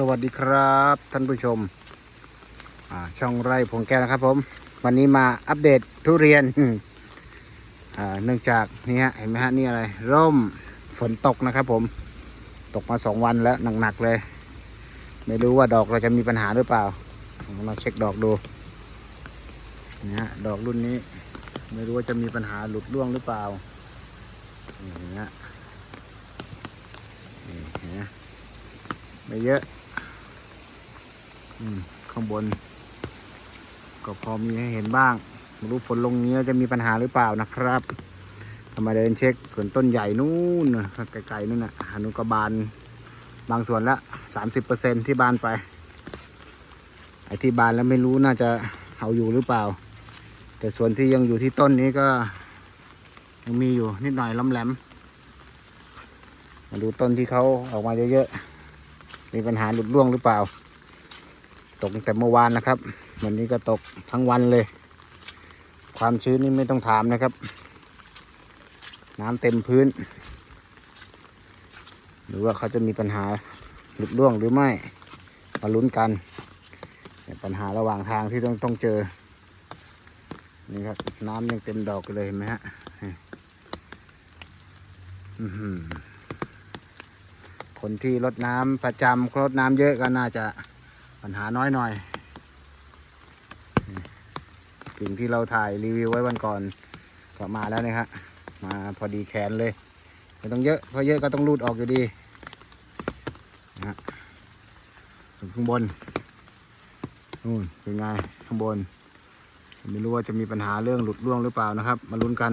สวัสดีครับท่านผู้ชม ช่องไร่พงแก้วนะครับผม วันนี้มาอัปเดตทุเรียนเนื่องจากนี่ฮะเห็นไหมฮะนี่อะไร ร่มฝนตกนะครับผม ตกมาสองวันแล้วหนักๆเลย ไม่รู้ว่าดอกเราจะมีปัญหาหรือเปล่ามาเช็คดอกดูนี่ฮะดอกรุ่นนี้ ไม่รู้ว่าจะมีปัญหาหลุดร่วงหรือเปล่านี่เห็นไหมฮะนี่เห็นไม่เยอะ ข้างบน ก็พอมีให้เห็นบ้างรู้ฝนลงนี้จะมีปัญหาหรือเปล่านะครับทำไมาเดินเช็คส่วนต้นใหญ่นู่นนะไกลๆนู่นน่ะหานุกบาลบางส่วนละสามสิบเปอร์เซ็นที่บานไป ไอ้ที่บานแล้วไม่รู้น่าจะเอาอยู่หรือเปล่า แต่ส่วนที่ยังอยู่ที่ต้นนี้ก็ ยังมีอยู่นิดหน่อยล้ำแหลม มาดูต้นที่เขาออกมาเยอะๆ มีปัญหาหลุดร่วงหรือเปล่า ตกแต่เมื่อวานนะครับ วันนี้ก็ตกทั้งวันเลย ความชื้นนี่ไม่ต้องถามนะครับ น้ำเต็มพื้น หรือว่าเขาจะมีปัญหาหลุดร่วงหรือไม่มาลุ้นกัน ปัญหาระหว่างทางที่ต้องต้องเจอ นี่ครับ น้ำยังเต็มดอกเลยเห็นไหมฮะคนที่รดน้ำประจำรดน้ำเยอะก็น่าจะ ปัญหาน้อยหน่อย กิ่งที่เราถ่ายรีวิวไว้วันก่อนก็มาแล้วนะครับมาพอดีแขนเลยไม่ต้องเยอะเพราะเยอะก็ต้องรูดออกอยู่ดีนะส่วนข้างบนนู่นเป็นไงข้างบน ไม่รู้ว่าจะมีปัญหาเรื่องหลุดร่วงหรือเปล่านะครับ มาลุ้นกัน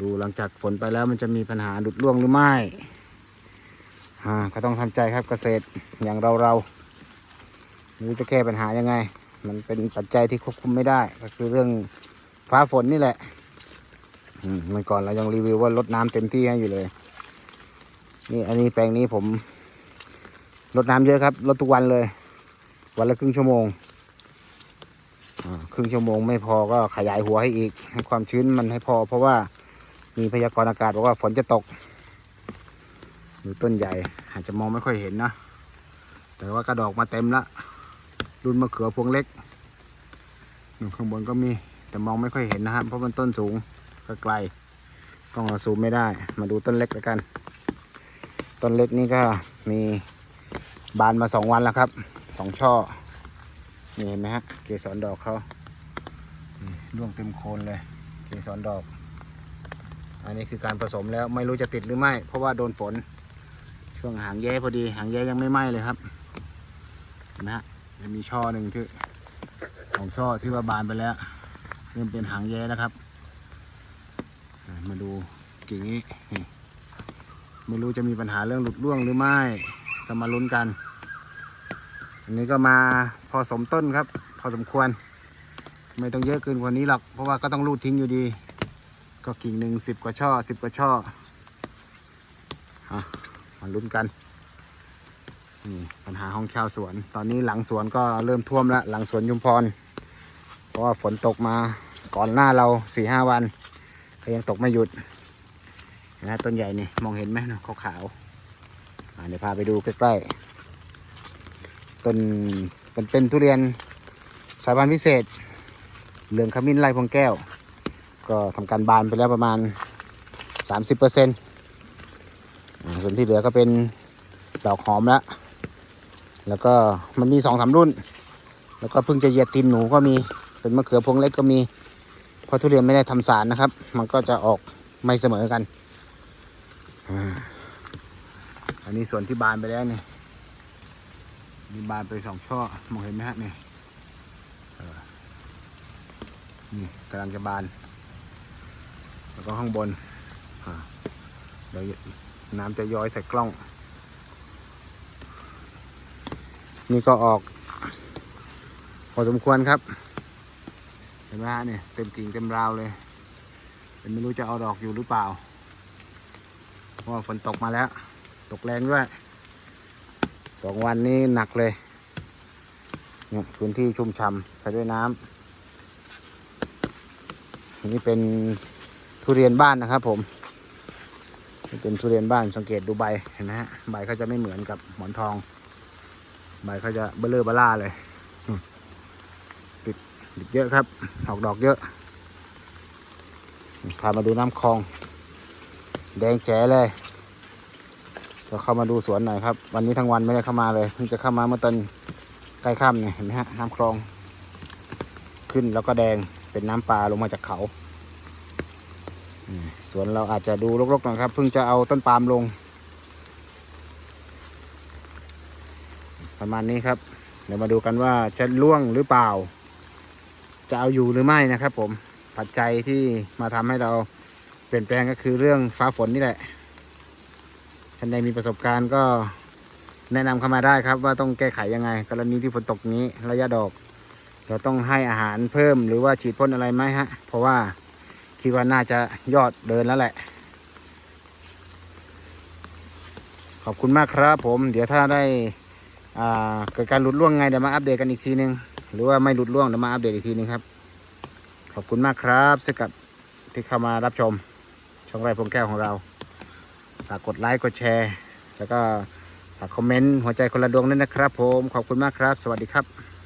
ดูหลังจากฝนไปแล้วมันจะมีปัญหาหลุดร่วงหรือไม่ อ่าก็ต้องทำใจครับเกษตรอย่างเราเรารู้จะแก้ปัญหายังไง มันเป็นปัจจัยที่ควบคุมไม่ได้ ก็คือเรื่องฟ้าฝนนี่แหละเมื่อก่อนเรายังรีวิวว่าลดน้ำเต็มที่ให้อยู่เลย นี่อันนี้แปลงนี้ผมลดน้ำเยอะครับลดทุกวันเลย วันละครึ่งชั่วโมงครึ่งชั่วโมงไม่พอก็ขยายหัวให้อีก ให้ความชื้นมันให้พอ เพราะว่ามีพยากรณ์อากาศบอกว่าฝนจะตก ดูต้นใหญ่อาจจะมองไม่ค่อยเห็นนะแต่ว่ากระดอกมาเต็มละรุ่นมะเขือพวงเล็กอยู่ข้างบนก็มีแต่มองไม่ค่อยเห็นนะครับเพราะมันต้นสูงก็ไกลกล้องเราซูมไม่ได้ มาดูต้นเล็กแล้วกัน ต้นเล็กนี่ก็มีบานมาสองวันแล้วครับสองช่อนี่เห็นไหมฮะเกสรดอกเขาร่วงเต็มโคนเลยเกสรดอก อันนี้คือการผสมแล้วไม่รู้จะติดหรือไม่ เพราะว่าโดนฝน ช่วงหางแย้พอดี หางแย้ยังไม่ไหม้เลยครับเห็นไหมฮะยังมีช่อหนึ่งที่ของช่อที่ว่าบานไปแล้วเริ่มเป็นหางแย้แล้วครับ มาดูกิ่งนี้ไม่รู้จะมีปัญหาเรื่องหลุดร่วงหรือไม่ก็มาลุ้นกัน อันนี้ก็มาพอสมต้นครับ พอสมควร ไม่ต้องเยอะเกินกว่านี้หรอก เพราะว่าก็ต้องรูดทิ้งอยู่ดี ก็กิ่งหนึ่งสิบกว่าช่อสิบกว่าช่ออะ มาลุ้นกัน นี่ปัญหาของชาวสวน ตอนนี้หลังสวนก็เริ่มท่วมแล้ว หลังสวนยุมพร เพราะว่าฝนตกมาก่อนหน้าเราสี่ห้าวัน ก็ยังตกไม่หยุดนะต้นใหญ่นี่มองเห็นไหมนะขาวๆเดี๋ยวพาไปดูใกล้ๆต้นเป็นเป็นทุเรียนสายพันธุ์พิเศษ เหลืองขมิ้นไร่พวงแก้ว ก็ทำการบานไปแล้วประมาณ 30%อร์ ส่วนที่เหลือก็เป็นดอกหอมแล้วแล้วก็มันมีสองสามรุ่น แล้วก็เพิ่งจะเหยียดตินหนูก็มี เป็นมะเขือพวงเล็กก็มี เพราะทุเรียนไม่ได้ทำสารนะครับ มันก็จะออกไม่เสมอกัน อันนี้ส่วนที่บานไปแล้วเนี่ยมีบานไปสองช่อ มองเห็นไหมฮะเนี่ยนี่กำลังจะบาน แล้วก็ข้างบนอ่าเดี๋ยว น้ำจะย้อยใส่กล้อง นี่ก็ออก พอสมควรครับ เห็นไหมฮะเนี่ยเต็มกิ่งเต็มราวเลยแต่ไม่รู้จะเอาดอกอยู่หรือเปล่า เพราะฝนตกมาแล้ว ตกแรงด้วยสองวันนี้หนักเลยเนี่ยพื้นที่ชุ่มฉ่ำไปด้วยน้ำนนี้เป็นทุเรียนบ้านนะครับผม นี่เป็นทุเรียนบ้านสังเกตดูใบเห็นไหมฮะใบเขาจะไม่เหมือนกับหมอนทอง ใบเขาจะเบลเลอร์เบล่าเลยติดติดเยอะครับออกดอกเยอะพามาดูน้ำคลอง แดงแจ๋เลยเราเข้ามาดูสวนหน่อยครับ วันนี้ทั้งวันไม่ได้เข้ามาเลยเพิ่งจะเข้ามาเมื่อตอนใกล้ค่ำเนี่ยเห็นไหมฮะน้ำคลอง ขึ้นแล้วก็แดงเป็นน้ำปลาลงมาจากเขา สวนเราอาจจะดูรกๆหน่อยครับ เพิ่งจะเอาต้นปาล์มลง ประมาณนี้ครับ เดี๋ยวมาดูกันว่าจะล่วงหรือเปล่า จะเอาอยู่หรือไม่นะครับ ผมปัจจัยที่มาทำให้เราเปลี่ยนแปลงก็คือเรื่องฟ้าฝนนี่แหละท่านใดมีประสบการณ์ก็แนะนำเข้ามาได้ครับ ว่าต้องแก้ไขยังไง กรณีที่ฝนตกนี้ระยะดอก เราต้องให้อาหารเพิ่มหรือว่าฉีดพ่นอะไรไหมฮะ เพราะว่า คิดว่าน่าจะยอดเดินแล้วแหละ ขอบคุณมากครับผม เดี๋ยวถ้าได้เกิดการหลุดร่วงไงเดี๋ยวมาอัปเดตกันอีกทีนึง หรือว่าไม่หลุดร่วงเดี๋ยวมาอัปเดตอีกทีนึงครับ ขอบคุณมากครับสำหรับที่เข้ามารับชม ช่องไร่พงแก้วของเราฝากกดไลค์กดแชร์ แล้วก็ฝากคอมเมนต์หัวใจคนละดวงด้วยนะครับ ผมขอบคุณมากครับ สวัสดีครับ